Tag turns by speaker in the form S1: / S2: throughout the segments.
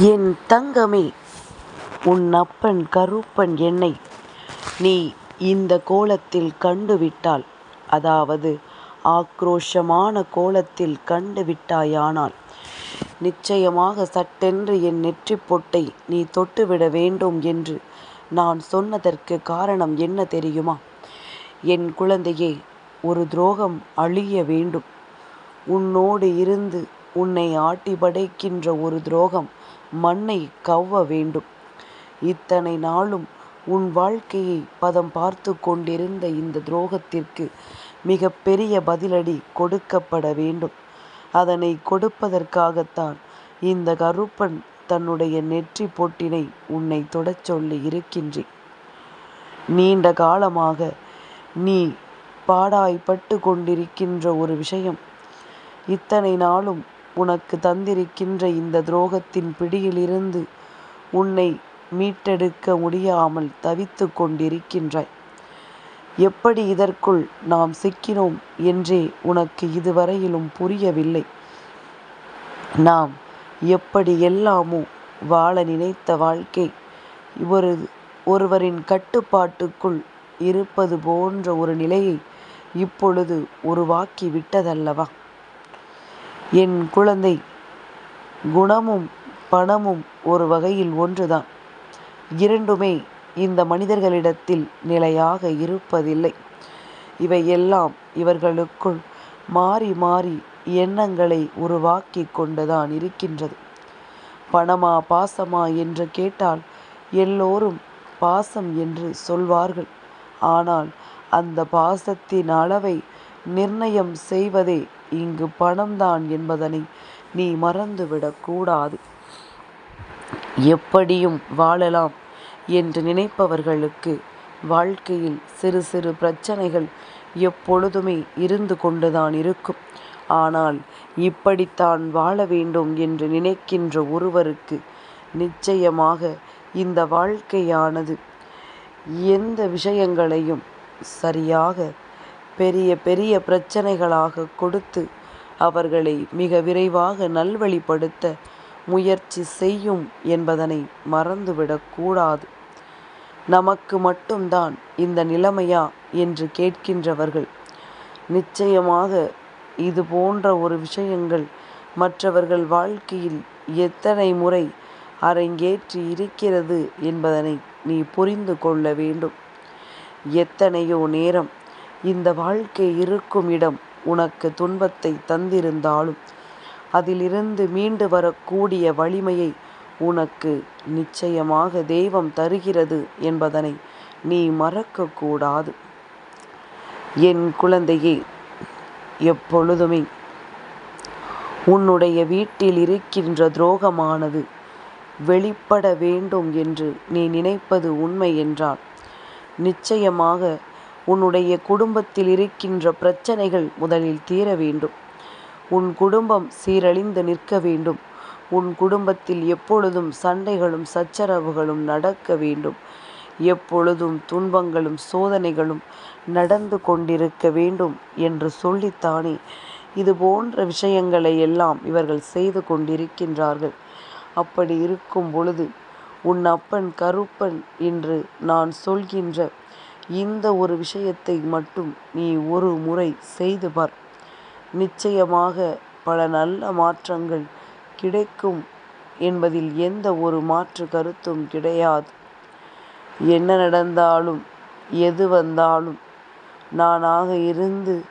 S1: என் தங்கமே உன் அப்பன் கருப்பன் என்னை நீ இந்த கோலத்தில் கண்டுவிட்டால் அதாவது ஆக்ரோஷமான கோலத்தில் கண்டுவிட்டாயானால் நிச்சயமாக சட்டென்று என் நெற்றிப் பொட்டை நீ தொட்டுவிட வேண்டும் என்று நான் சொன்னதற்கு காரணம் என்ன தெரியுமா? என் குழந்தையே ஒரு துரோகம் அழிய வேண்டும். உன்னோடு இருந்து உன்னை ஆட்டி படைக்கின்ற ஒரு துரோகம் மண்ணை கவ்வ வேண்டும். இத்தனை நாளும் உன் வாழ்க்கையை பதம் பார்த்து கொண்டிருந்த இந்த துரோகத்திற்கு மிக பெரிய பதிலடி கொடுக்கப்பட வேண்டும். அதனை கொடுப்பதற்காகத்தான் இந்த கருப்பன் தன்னுடைய நெற்றி பொட்டினை உன்னை தொடச் சொல்லி இருக்கின்றேன். நீண்ட காலமாக நீ பாடாய்ப்பட்டு கொண்டிருக்கின்ற ஒரு விஷயம். இத்தனை நாளும் உனக்கு தந்திருக்கின்ற இந்த துரோகத்தின் பிடியிலிருந்து உன்னை மீட்டெடுக்க முடியாமல் தவித்துக் கொண்டிருக்கின்றாய். எப்படி இதற்குள் நாம் சிக்கினோம் என்றே உனக்கு இதுவரையிலும் புரியவில்லை. நாம் எப்படி எல்லாமோ வாழ நினைத்த வாழ்க்கை ஒரு ஒருவரின் கட்டுப்பாட்டுக்குள் இருப்பது போன்ற ஒரு நிலையை இப்பொழுது உருவாக்கி விட்டதல்லவா? என் குழந்தை குணமும் பணமும் ஒரு வகையில் ஒன்றுதான். இரண்டுமே இந்த மனிதர்களிடத்தில் நிலையாக இருப்பதில்லை. இவையெல்லாம் இவர்களுக்குள் மாறி மாறி எண்ணங்களை உருவாக்கி கொண்டுதான் இருக்கின்றது. பணமா பாசமா என்று கேட்டால் எல்லோரும் பாசம் என்று சொல்வார்கள். ஆனால் அந்த பாசத்தின் அளவை நிர்ணயம் செய்வதே இங்கு பணம்தான் என்பதனை நீ மறந்துவிடக்கூடாது எப்படியும் வாழலாம் என்று நினைப்பவர்களுக்கு வாழ்க்கையில் சிறு சிறு பிரச்சனைகள் எப்பொழுதுமே இருந்து கொண்டுதான் இருக்கும். ஆனால் இப்படித்தான் வாழ வேண்டும் என்று நினைக்கின்ற ஒருவருக்கு நிச்சயமாக இந்த வாழ்க்கையானது எந்த விஷயங்களையும் சரியாக பெரிய பெரிய பிரச்சனைகளாக கொடுத்து அவர்களை மிக விரைவாக நல்வழிப்படுத்த முயற்சி செய்யும் என்பதனை மறந்துவிடக்கூடாது நமக்கு மட்டும்தான் இந்த நிலைமையா என்று கேட்கின்றவர்கள் நிச்சயமாக இது போன்ற ஒரு விஷயங்கள் மற்றவர்கள் வாழ்க்கையில் எத்தனை முறை அரங்கேற்றி இருக்கிறது என்பதனை நீ புரிந்து கொள்ள வேண்டும். எத்தனையோ நேரம் இந்த வாழ்க்கை இருக்கும் இடம் உனக்கு துன்பத்தை தந்திருந்தாலும் அதிலிருந்து மீண்டு வரக்கூடிய வலிமையை உனக்கு நிச்சயமாக தெய்வம் தருகிறது என்பதனை நீ மறக்கக்கூடாது. என் குழந்தையே எப்பொழுதுமே உன்னுடைய வீட்டில் இருக்கின்ற துரோகமானது வெளிப்பட வேண்டும் என்று நீ நினைப்பது உண்மை என்றால் நிச்சயமாக உன்னுடைய குடும்பத்தில் இருக்கின்ற பிரச்சனைகள் முதலில் தீர வேண்டும். உன் குடும்பம் சீரழிந்து நிற்க வேண்டும். உன் குடும்பத்தில் எப்பொழுதும் சண்டைகளும் சச்சரவுகளும் நடக்க வேண்டும். எப்பொழுதும் துன்பங்களும் சோதனைகளும் நடந்து கொண்டிருக்க வேண்டும் என்று சொல்லித்தானே இது போன்ற விஷயங்களை எல்லாம் இவர்கள் செய்து கொண்டிருக்கின்றார்கள். அப்படி இருக்கும் பொழுது உன் அப்பன் கருப்பன் என்று நான் சொல்கின்ற இந்த ஒரு விஷயத்தை மட்டும் நீ ஒரு முறை செய்து பார். நிச்சயமாக பல நல்ல மாற்றங்கள் கிடைக்கும் என்பதில் எந்த ஒரு மாற்று கருத்தும் கிடையாது. என்ன நடந்தாலும் எது வந்தாலும் நானாக இருந்து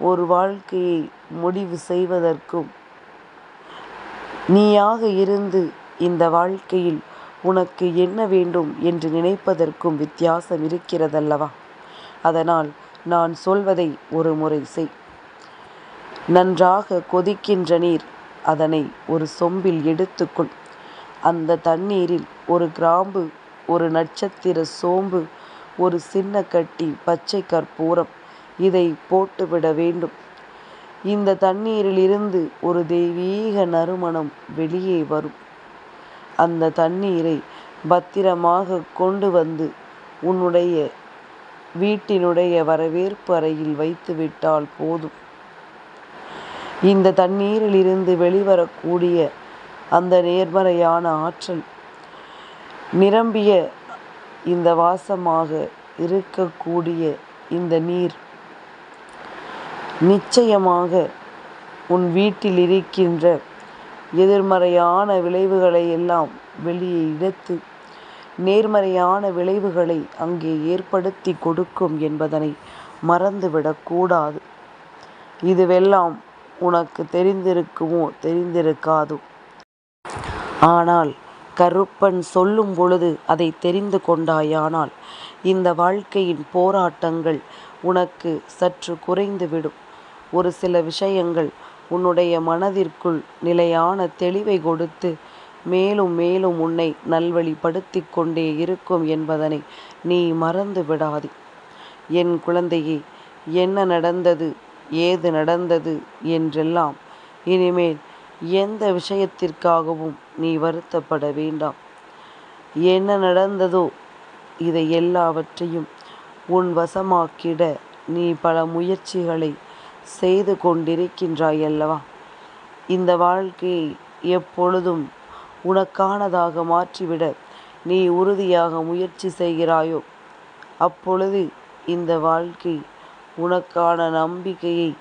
S1: ஒரு வாழ்க்கையை முடிவு செய்வதற்கும் நீயாக இருந்து இந்த வாழ்க்கையில் உனக்கு என்ன வேண்டும் என்று நினைப்பதற்கும் வித்தியாசம் இருக்கிறதல்லவா? அதனால் நான் சொல்வதை ஒரு முறை செய். நன்றாக கொதிக்கின்ற நீர் அதனை ஒரு சொம்பில் எடுத்துக்கொள். அந்த தண்ணீரில் ஒரு கிராம்பு ஒரு நட்சத்திர சோம்பு ஒரு சின்ன கட்டி பச்சை கற்பூரம் இதை போட்டுவிட வேண்டும். இந்த தண்ணீரிலிருந்து ஒரு தெய்வீக நறுமணம் வெளியே வரும். அந்த தண்ணீரை பத்திரமாக கொண்டு வந்து உன்னுடைய வீட்டினுடைய வரவேற்பு அறையில் வைத்து விட்டால் போதும். இந்த தண்ணீரிலிருந்து வெளிவரக்கூடிய அந்த நேர்மறையான ஆற்றல் நிரம்பிய இந்த வாசமாக இருக்கக்கூடிய இந்த நீர் நிச்சயமாக உன் வீட்டில் இருக்கின்ற எதிர்மறையான விளைவுகளை எல்லாம் வெளியே எடுத்து நேர்மறையான விளைவுகளை அங்கே ஏற்படுத்தி கொடுக்கும் என்பதனை மறந்துவிடக்கூடாது இதுவெல்லாம் உனக்கு தெரிந்திருக்குமோ தெரிந்திருக்காதோ? ஆனால் கருப்பன் சொல்லும் பொழுது அதை தெரிந்து கொண்டாயானால் இந்த வாழ்க்கையின் போராட்டங்கள் உனக்கு சற்று குறைந்துவிடும். ஒரு சில விஷயங்கள் உன்னுடைய மனதிற்குள் நிலையான தெளிவை கொடுத்து மேலும் மேலும் உன்னை நல்வழிப்படுத்தி கொண்டே இருக்கும் என்பதனை நீ மறந்து விடாதே. என் குழந்தையே என்ன நடந்தது ஏது நடந்தது என்றெல்லாம் இனிமேல் எந்த விஷயத்திற்காகவும் நீ வருத்தப்பட வேண்டாம். என்ன நடந்ததோ இதை எல்லாவற்றையும் உன் வசமாக்கிட நீ பல முயற்சிகளை செய்து கொண்டிருக்கின்றாய் அல்லவா இந்த வாழ்க்கையை எப்பொழுதும் உனக்கானதாக மாற்றிவிட நீ உறுதியாக முயற்சி செய்கிறாயோ? அப்பொழுது இந்த வாழ்க்கை உனக்கான நம்பிக்கையை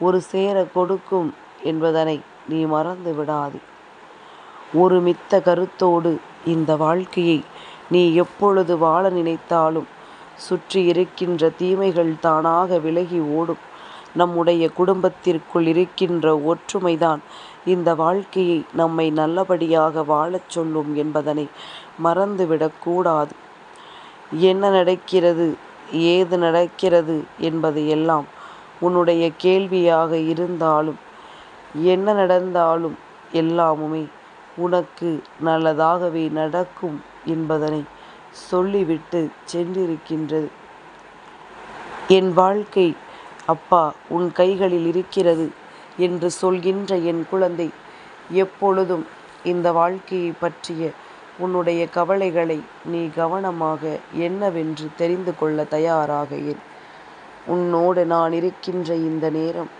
S1: ஒரு சேர கொடுக்கும் என்பதனை நீ மறந்து விடாதே. ஒரு மித்த கருத்தோடு இந்த வாழ்க்கையை நீ எப்பொழுது வாழ நினைத்தாலும் சுற்றி இருக்கின்ற தீமைகள் தானாக விலகி ஓடும். நம்முடைய குடும்பத்திற்குள் இருக்கின்ற ஒற்றுமைதான். இந்த வாழ்க்கையை நம்மை நல்லபடியாக வாழச் சொல்லும் என்பதனை மறந்துவிடக்கூடாது என்ன நடக்கிறது ஏது நடக்கிறது என்பது எல்லாம் உன்னுடைய கேள்வியாக இருந்தாலும் என்ன நடந்தாலும் எல்லாமுமே உனக்கு நல்லதாகவே நடக்கும் என்பதனை சொல்லிவிட்டு சென்றிருக்கின்றது. என் வாழ்க்கை அப்பா உன் கைகளில் இருக்கிறது என்று சொல்கின்ற என் குழந்தை எப்பொழுதும் இந்த வாழ்க்கையை பற்றிய உன்னுடைய கவலைகளை நீ கவனமாக என்னவென்று தெரிந்து கொள்ள தயாராக இரு. உன்னோடு நான் இருக்கின்ற இந்த நேரம்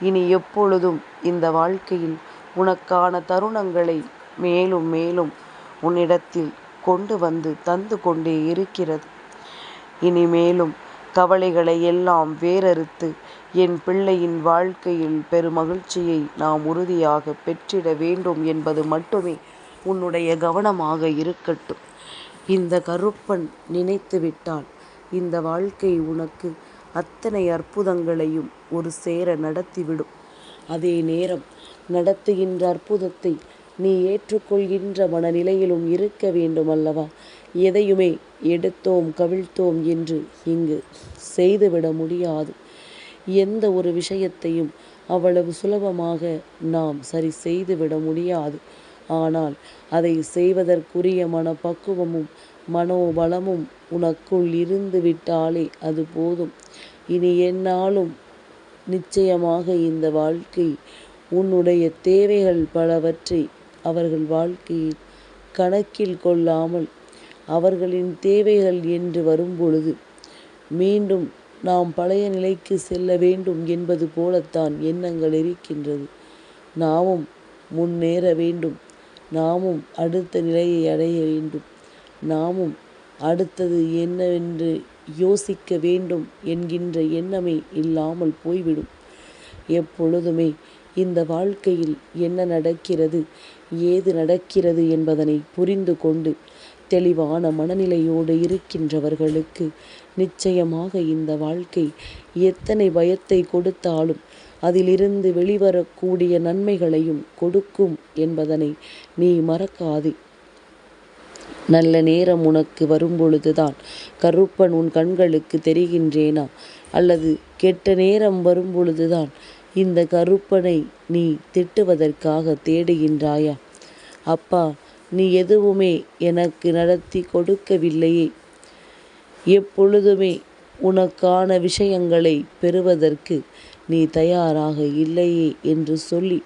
S1: இனி எப்பொழுதும் இந்த வாழ்க்கையில் உனக்கான தருணங்களை மேலும் மேலும் உன்னிடத்தில் கொண்டு வந்து தந்து கொண்டே இருக்கிறது. இனி மேலும் கவலைகளை எல்லாம் வேறறுத்து என் பிள்ளையின் வாழ்க்கையில் பெருமகிழ்ச்சியை நாம் உறுதியாக பெற்றிட வேண்டும் என்பது மட்டுமே உன்னுடைய கவனமாக இருக்கட்டும். இந்த கருப்பன் நினைத்து விட்டால் இந்த வாழ்க்கை உனக்கு அத்தனை அற்புதங்களையும் ஒரு சேர நடத்திவிடும். அதே நேரம் நடத்துகின்ற அற்புதத்தை நீ ஏற்றுக்கொள்கின்ற மனநிலையிலும் இருக்க வேண்டும் அல்லவா எதையுமே எடுத்தோம் கவிழ்த்தோம் என்று இங்கு செய்துவிட முடியாது. எந்த ஒரு விஷயத்தையும் அவ்வளவு சுலபமாக நாம் சரி செய்துவிட முடியாது. ஆனால் அதை செய்வதற்குரிய மனப்பக்குவமும் மனோபலமும் உனக்குள் இருந்து விட்டாலே அது போதும். இனி என்னாலும் நிச்சயமாக இந்த வாழ்க்கை உன்னுடைய தேவைகள் பலவற்றை அவர்கள் வாழ்க்கையில் கணக்கில் கொள்ளாமல் அவர்களின் தேவைகள் என்று வரும்பொழுது மீண்டும் நாம் பழைய நிலைக்கு செல்ல வேண்டும் என்பது போலத்தான் எண்ணங்கள் இருக்கின்றது. நாமும் முன்னேற வேண்டும். நாமும் அடுத்த நிலையை அடைய வேண்டும். நாமும் அடுத்தது என்னவென்று யோசிக்க வேண்டும் என்கின்ற எண்ணமே இல்லாமல் போய்விடும். எப்பொழுதுமே இந்த வாழ்க்கையில் என்ன நடக்கிறது ஏது நடக்கிறது என்பதனை புரிந்து கொண்டு தெளிவான மனநிலையோடு இருக்கின்றவர்களுக்கு நிச்சயமாக இந்த வாழ்க்கை எத்தனை பயத்தை கொடுத்தாலும் அதிலிருந்து வெளிவரக்கூடிய நன்மைகளையும் கொடுக்கும் என்பதனை நீ மறக்காதே. நல்ல நேரம் உனக்கு வரும்பொழுதுதான் கருப்பன் உன் கண்களுக்கு தெரிகின்றேனா? அல்லது கெட்ட நேரம் வரும்பொழுதுதான் இந்த கருப்பனை நீ திட்டுவதற்காக தேடுகின்றாயா? அப்பா நீ எதுவுமே எனக்கு நடத்தி கொடுக்கவில்லையே. எப்பொழுதுமே உனக்கான விஷயங்களை பெறுவதற்கு நீ தயாராக இல்லையே என்று சொல்லி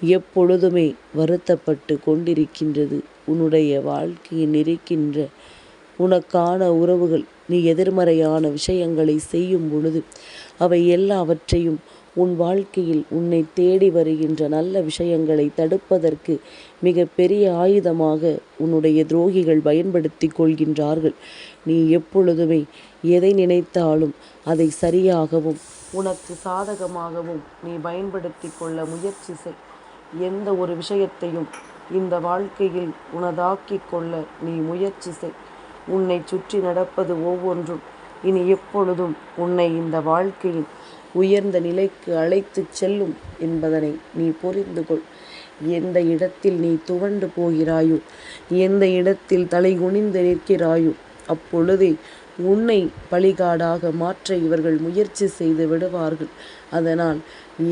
S1: எப்பொழுதுமே வருத்தப்பட்டு கொண்டிருக்கின்றது. உன்னுடைய வாழ்க்கையில் இருக்கின்ற உனக்கான உறவுகள் நீ எதிர்மறையான விஷயங்களை செய்யும் பொழுது அவை எல்லாவற்றையும் உன் வாழ்க்கையில் உன்னை தேடி வருகின்ற நல்ல விஷயங்களை தடுப்பதற்கு மிக பெரிய ஆயுதமாக உன்னுடைய துரோகிகள் பயன்படுத்தி கொள்கின்றார்கள். நீ எப்பொழுதுமே எதை நினைத்தாலும் அதை சரியாகவும் உனக்கு சாதகமாகவும் நீ பயன்படுத்தி கொள்ள முயற்சி செய். எந்த ஒரு விஷயத்தையும் இந்த வாழ்க்கையில் உனதாக்கிக் கொள்ள நீ முயற்சி செய். உன்னை சுற்றி நடப்பது ஒவ்வொன்றும். இனி எப்பொழுதும் உன்னை இந்த வாழ்க்கையில் உயர்ந்த நிலைக்கு அழைத்துச் செல்லும் என்பதனை நீ புரிந்து கொள் எந்த இடத்தில் நீ துவண்டு போகிறாயோ எந்த இடத்தில் தலை குனிந்து நிற்கிறாயோ அப்பொழுதே உன்னை பலிகாடாக மாற்ற இவர்கள் முயற்சி செய்து விடுவார்கள். அதனால்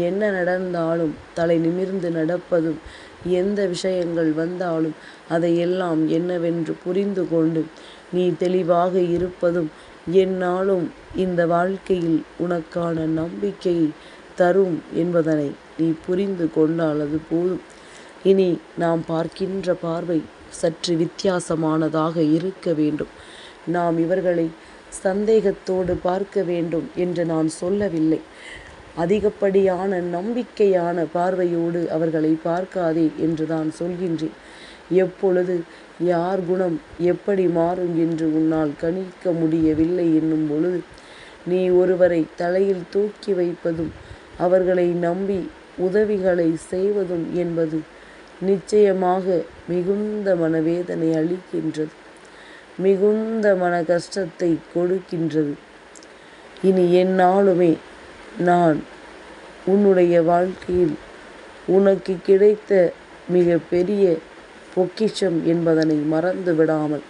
S1: என்ன நடந்தாலும் தலை நிமிர்ந்து நடப்பதும் எந்த விஷயங்கள் வந்தாலும் அதையெல்லாம் என்னவென்று புரிந்து கொண்டு நீ தெளிவாக இருப்பதும் என்னாலும் இந்த வாழ்க்கையில் உனக்கான நம்பிக்கை தரும் என்பதனை நீ புரிந்து கொண்டால் அது போதும். இனி நாம் பார்க்கின்ற பார்வை சற்று வித்தியாசமானதாக இருக்க வேண்டும். நாம் இவர்களை சந்தேகத்தோடு பார்க்க வேண்டும் என்று நான் சொல்லவில்லை. அதிகப்படியான நம்பிக்கையான பார்வையோடு அவர்களை பார்க்காதே என்று தான் சொல்கின்றேன். எப்பொழுது யார் குணம் எப்படி மாறும் என்று உன்னால் கணிக்க முடியவில்லை என்னும் பொழுது நீ ஒருவரை தலையில் தூக்கி வைப்பதும் அவர்களை நம்பி உதவிகளை செய்வதும் என்பது நிச்சயமாக மிகுந்த மனவேதனை அளிக்கின்றது மிகுந்த மன கஷ்டத்தை கொடுக்கின்றது. இனி என்னாலுமே நான் உன்னுடைய வாழ்க்கையில் உனக்கு கிடைத்த மிக பெரிய பொக்கிஷம் என்பதனை மறந்து விடாமல்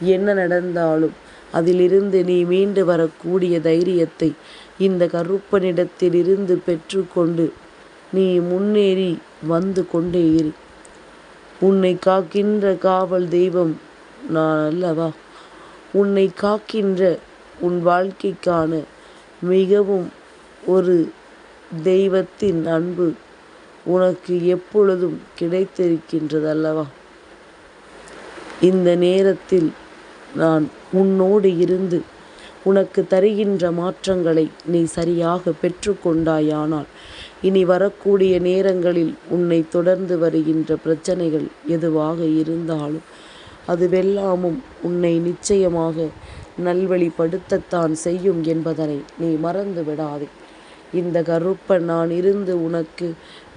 S1: என்ன நடந்தாலும் அதிலிருந்து நீ மீண்டு வரக்கூடிய தைரியத்தை இந்த கருப்பனிடத்திலிருந்து பெற்றுக்கொண்டு நீ முன்னேறி வந்து கொண்டே இரு. உன்னை காக்கின்ற காவல் தெய்வம் நான் அல்லவா? உன்னை காக்கின்ற உன் வாழ்க்கைக்கான மிகவும் ஒரு தெய்வத்தின் அன்பு உனக்கு எப்பொழுதும் கிடைத்திருக்கின்றது அல்லவா இந்த நேரத்தில் நான் உன்னோடு இருந்து உனக்கு தருகின்ற மாற்றங்களை நீ சரியாக பெற்றுக்கொண்டாயானால் இனி வரக்கூடிய நேரங்களில் உன்னை தொடர்ந்து வருகின்ற பிரச்சனைகள் எதுவாக இருந்தாலும் அதுவெல்லாமும் உன்னை நிச்சயமாக நல்வழிப்படுத்தத்தான் செய்யும் என்பதனை நீ மறந்து விடாதே இந்த கருப்பன் நான் இருந்து உனக்கு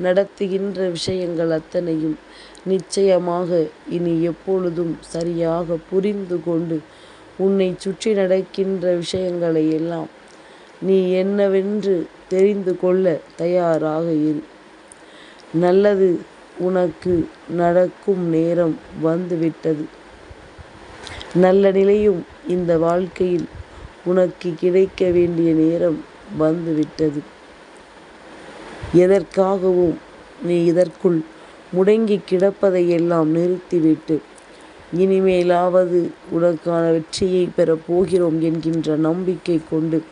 S1: நடத்துகின்ற விஷயங்கள் அத்தனையும் நிச்சயமாக இனி எப்பொழுதும் சரியாக புரிந்து கொண்டு உன்னை சுற்றி நடக்கின்ற விஷயங்களை எல்லாம் நீ என்னவென்று தெரிந்து கொள்ள தயாராக இரு. நல்லது உனக்கு நடக்கும் நேரம் வந்துவிட்டது. நல்ல நிலையும் இந்த வாழ்க்கையில் உனக்கு கிடைக்க வேண்டிய நேரம் வந்துவிட்டது. எதற்காகவும் நீ இதற்குள் முடங்கி கிடப்பதையெல்லாம் நிறுத்திவிட்டு இனிமேலாவது உனக்கான வெற்றியை பெறப் போகிறோம் என்கின்ற நம்பிக்கை கொண்டு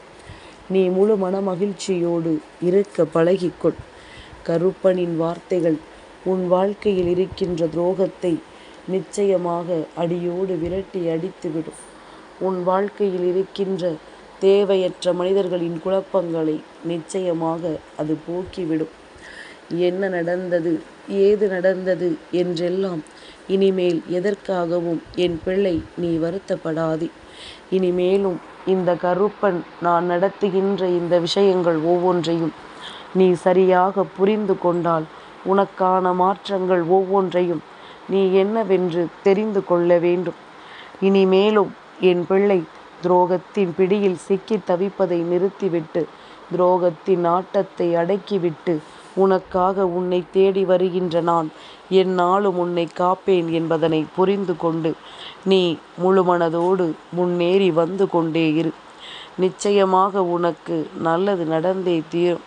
S1: நீ முழு மன மகிழ்ச்சியோடு இருக்க பழகிக்கொள். கருப்பனின் வார்த்தைகள் உன் வாழ்க்கையில் இருக்கின்ற துரோகத்தை நிச்சயமாக அடியோடு விரட்டி அடித்துவிடும். உன் வாழ்க்கையில் இருக்கின்ற தேவையற்ற மனிதர்களின் குழப்பங்களை நிச்சயமாக அது போக்கிவிடும். என்ன நடந்தது? ஏது நடந்தது? என்றெல்லாம் இனிமேல் எதற்காகவும் என் பிள்ளை நீ வருத்தப்படாதே. இனிமேலும் இந்த கருப்பன் நான் நடத்துகின்ற இந்த விஷயங்கள் ஒவ்வொன்றையும் நீ சரியாக புரிந்து கொண்டால் உனக்கான மாற்றங்கள் ஒவ்வொன்றையும் நீ என்னவென்று தெரிந்து கொள்ள வேண்டும். இனிமேலும் என் பிள்ளை துரோகத்தின் பிடியில் சிக்கி தவிப்பதை நிறுத்திவிட்டு துரோகத்தின் ஆட்டத்தை அடக்கிவிட்டு உனக்காக உன்னை தேடி வருகின்ற நான் என்னாலும் உன்னை காப்பேன் என்பதனை புரிந்து கொண்டு நீ முழுமனதோடு முன்னேறி வந்து கொண்டே இரு. நிச்சயமாக உனக்கு நல்லது நடந்தே தீரும்.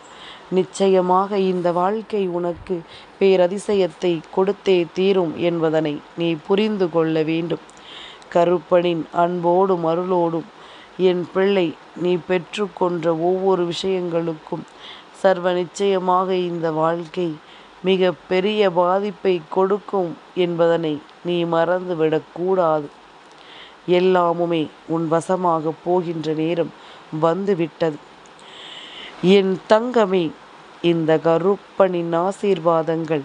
S1: நிச்சயமாக இந்த வாழ்க்கை உனக்கு பேரதிசயத்தை கொடுத்தே தீரும் என்பதனை நீ புரிந்து கொள்ள வேண்டும். கருப்பனின் அன்போடும் அருளோடும் என் பிள்ளை நீ பெற்றுக்கொண்ட ஒவ்வொரு விஷயங்களுக்கும் சர்வ நிச்சயமாக இந்த வாழ்க்கை மிக பெரிய பாதிப்பை கொடுக்கும் என்பதனை நீ மறந்துவிடக்கூடாது எல்லாமுமே உன் வசமாக போகின்ற நேரம் வந்துவிட்டது. என் தங்கமே இந்த கருப்பனின் ஆசீர்வாதங்கள்